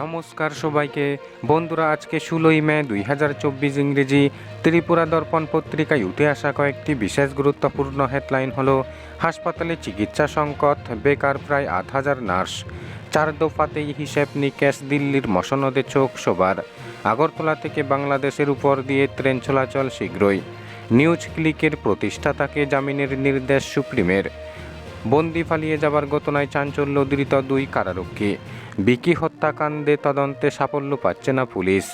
নমস্কার সবাইকে। বন্ধুরা, আজকে ষোলোই মে দুই হাজার চব্বিশ ইংরেজি ত্রিপুরা দর্পণ পত্রিকায় উঠে আসা কয়েকটি বিশেষ গুরুত্বপূর্ণ হেডলাইন হলো, হাসপাতালে চিকিৎসা সংকট, বেকার প্রায় আট হাজার নার্স, চার দফাতেই হিসেব নিকেশ দিল্লির মসনদে চোখ সবার আগরতলা থেকে বাংলাদেশের উপর দিয়ে ট্রেন চলাচল শীঘ্রই, নিউজ ক্লিকের প্রতিষ্ঠাতাকে জামিনের নির্দেশ সুপ্রিমের বন্দি ফালিয়ে যাবার ঘটনায় চাঞ্চল্য উদ্রিত দুই কারারক্ষী। বিকি হত্যাকাণ্ডে তদন্তে সাফল্য পাচ্ছে না পুলিশ।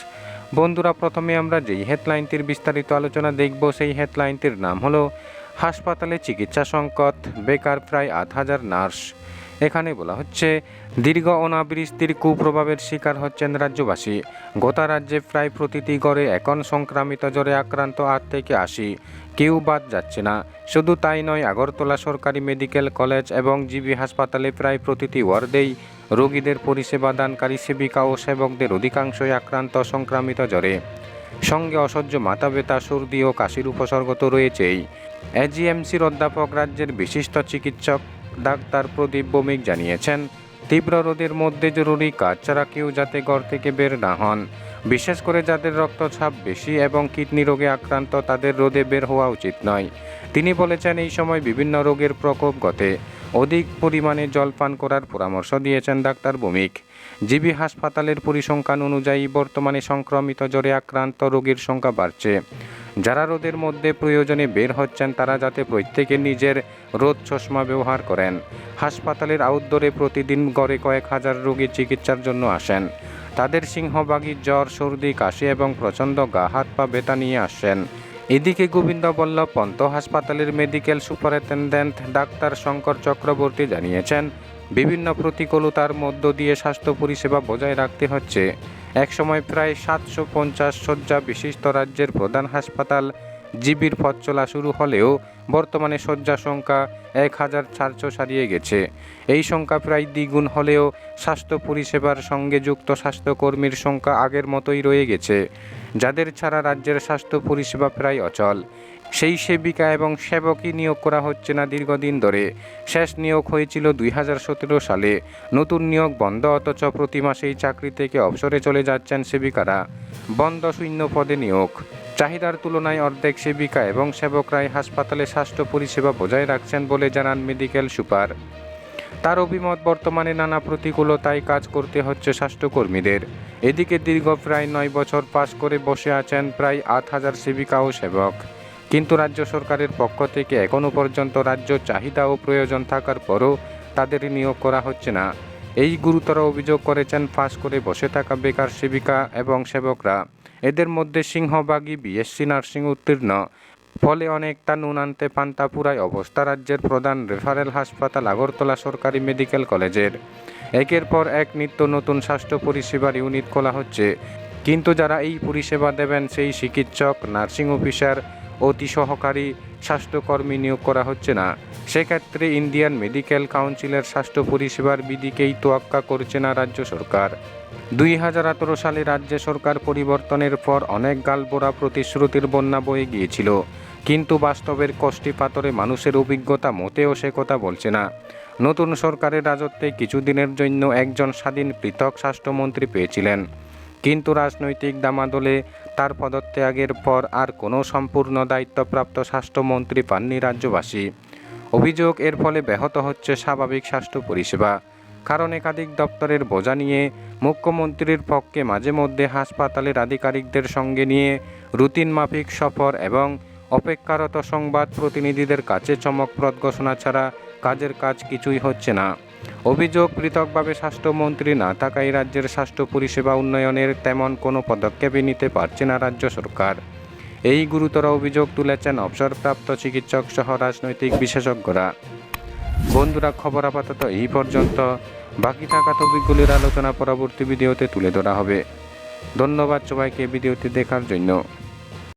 বন্ধুরা, প্রথমে আমরা যেই হেডলাইনটির বিস্তারিত আলোচনা দেখব, সেই হেডলাইনটির নাম হলো হাসপাতালে চিকিৎসা সংকট, বেকার প্রায় আট হাজার নার্স। এখানে বলা হচ্ছে, দীর্ঘ অনাবৃষ্টির কুপ্রভাবের শিকার হচ্ছেন রাজ্যবাসী। গোটা রাজ্যে প্রায় প্রতিটি গড়ে এখন সংক্রামিত জ্বরে আক্রান্ত আট থেকে আশি। কেউ বাদ যাচ্ছে না। শুধু তাই নয়, আগরতলা সরকারি মেডিকেল কলেজ এবং জিবি হাসপাতালে প্রায় প্রতিটি ওয়ার্ডেই রোগীদের পরিষেবা দানকারী সেবিকা ও সেবকদের অধিকাংশই আক্রান্ত সংক্রামিত জ্বরে। সঙ্গে অসহ্য মাথা ব্যথা সর্দি ও কাশির উপসর্গ তো রয়েছেই। এজিএমসির অধ্যাপক রাজ্যের বিশিষ্ট চিকিৎসক ডাক্তার প্রদীপ ভৌমিক জানিয়েছেন, তীব্র রোদের মধ্যে জরুরি কাজ ছাড়া কেউ যাতে ঘর থেকে বের না হন। বিশেষ করে যাদের রক্তচাপ বেশি এবং কিডনি রোগে আক্রান্ত, তাদের রোদে বের হওয়া উচিত নয়। তিনি বলেছেন, এই সময় বিভিন্ন রোগের প্রকোপ ঘটে। অধিক পরিমাণে জল পান করার পরামর্শ দিয়েছেন ডাক্তার ভৌমিক জিবি হাসপাতালের পরিসংখ্যান অনুযায়ী, বর্তমানে সংক্রমিত জ্বরে আক্রান্ত রোগীর সংখ্যা বাড়ছে। যারা রোদের মধ্যে প্রয়োজনে বের হচ্ছেন, তারা যাতে প্রত্যেকে নিজের রোদ চশমা ব্যবহার করেন। হাসপাতালের আউটডোরে প্রতিদিন গড়ে কয়েক হাজার রোগী চিকিৎসার জন্য আসেন। তাদের সিংহবাগী জ্বর, সর্দি, কাশি এবং প্রচণ্ড গা, হাত পা বেতা নিয়ে আসেন। এদিকে গোবিন্দ বল্লভ পন্ত হাসপাতালের medical superintendent doctor Shankar Chakraborty জানিয়েছেন, বিভিন্ন প্রতিকূলতার মধ্য দিয়ে স্বাস্থ্য পরিষেবা বজায় রাখতে হচ্ছে। একসময় প্রায় সাতশো পঞ্চাশ শয্যা বিশিষ্ট রাজ্যের প্রধান হাসপাতাল জিবির পথ চলা শুরু হলেও বর্তমানে শয্যা সংখ্যা এক হাজার চারশো ছাড়িয়ে গেছে। এই সংখ্যা প্রায় দ্বিগুণ হলেও স্বাস্থ্য পরিষেবার সঙ্গে যুক্ত স্বাস্থ্যকর্মীর সংখ্যা আগের মতোই রয়ে গেছে, যাদের ছাড়া রাজ্যের স্বাস্থ্য পরিষেবা প্রায় অচল। সেই সেবিকা এবং সেবকই নিয়োগ করা হচ্ছে না দীর্ঘদিন ধরে। শেষ নিয়োগ হয়েছিল দুই হাজার সতেরো সালে। নতুন নিয়োগ বন্ধ, অথচ প্রতি মাসেই চাকরি থেকে অবসরে চলে যাচ্ছেন সেবিকারা। বন্ধ শূন্য পদে নিয়োগ। চাহিদার তুলনায় অর্ধেক সেবিকা এবং সেবকরাই হাসপাতালে স্বাস্থ্য পরিষেবা বজায় রাখছেন বলে জানান মেডিকেল সুপার। তার অভিমত, বর্তমানে নানা প্রতিকূলতায় কাজ করতে হচ্ছে স্বাস্থ্যকর্মীদের। এদিকে দীর্ঘ প্রায় নয় বছর পাশ করে বসে আছেন প্রায় আট হাজার সেবিকা ও সেবক। কিন্তু রাজ্য সরকারের পক্ষ থেকে এখনও পর্যন্ত রাজ্য চাহিদা ও প্রয়োজন থাকার পরও তাদের নিয়োগ করা হচ্ছে না। এই গুরুতর অভিযোগ করেছেন ফাঁস করে বসে থাকা বেকার সেবিকা এবং সেবকরা। এদের মধ্যে সিংহবাগী বিএসসি নার্সিং উত্তীর্ণ। ফলে অনেকটা নুন আনতে পান্তা পুরায় অবস্থা রাজ্যের প্রধান রেফারেল হাসপাতাল আগরতলা সরকারি মেডিকেল কলেজের। একের পর এক নিত্য নতুন স্বাস্থ্য পরিষেবার ইউনিট খোলা হচ্ছে। কিন্তু যারা এই পরিষেবা দেবেন সেই চিকিৎসক, নার্সিং অফিসার অতি সহকারী স্বাস্থ্যকর্মী নিয়োগ করা হচ্ছে না। সেক্ষেত্রে ইন্ডিয়ান মেডিকেল কাউন্সিলের স্বাস্থ্য পরিষেবার বিধিকেই তোয়াক্কা করছে না রাজ্য সরকার। দুই হাজার আঠেরো সালে রাজ্য সরকার পরিবর্তনের পর অনেক গালবোরা প্রতিশ্রুতির বন্যা বয়ে গিয়েছিল। কিন্তু বাস্তবের কষ্টি পাথরে মানুষের অভিজ্ঞতা মোটেও সে কথা বলছে না। নতুন সরকারের রাজত্বে কিছুদিনের জন্য একজন স্বাধীন পৃথক স্বাস্থ্যমন্ত্রী পেয়েছিলেন। কিন্তু রাজনৈতিক দামাদলে তার পদত্যাগের পর আর কোনো সম্পূর্ণ দায়িত্বপ্রাপ্ত স্বাস্থ্যমন্ত্রী পাননি রাজ্যবাসী। অভিযোগ এর ফলে ব্যাহত হচ্ছে স্বাভাবিক স্বাস্থ্য পরিষেবা। কারণ একাধিক দপ্তরের বোঝা নিয়ে মুখ্যমন্ত্রীর পক্ষে মাঝে মধ্যে হাসপাতালের আধিকারিকদের সঙ্গে নিয়ে রুটিন মাফিক সফর এবং অপেক্ষারত সংবাদ প্রতিনিধিদের কাছে চমকপ্রদ ঘোষণা ছাড়া কাজের কাজ কিছুই হচ্ছে না। অভিযোগ, পৃথকভাবে স্বাস্থ্যমন্ত্রী না থাকায় রাজ্যের স্বাস্থ্য পরিষেবা উন্নয়নের তেমন কোনো পদক্ষেপই নিতে পারছে না রাজ্য সরকার। এই গুরুতর অভিযোগ তুলেছেন অবসরপ্রাপ্ত চিকিৎসক সহ রাজনৈতিক বিশেষজ্ঞরা। বন্ধুরা, খবর আপাতত এই পর্যন্ত। বাকি থাকা টপিকগুলির আলোচনা পরবর্তী ভিডিওতে তুলে ধরা হবে। ধন্যবাদ সবাইকে ভিডিওটি দেখার জন্য।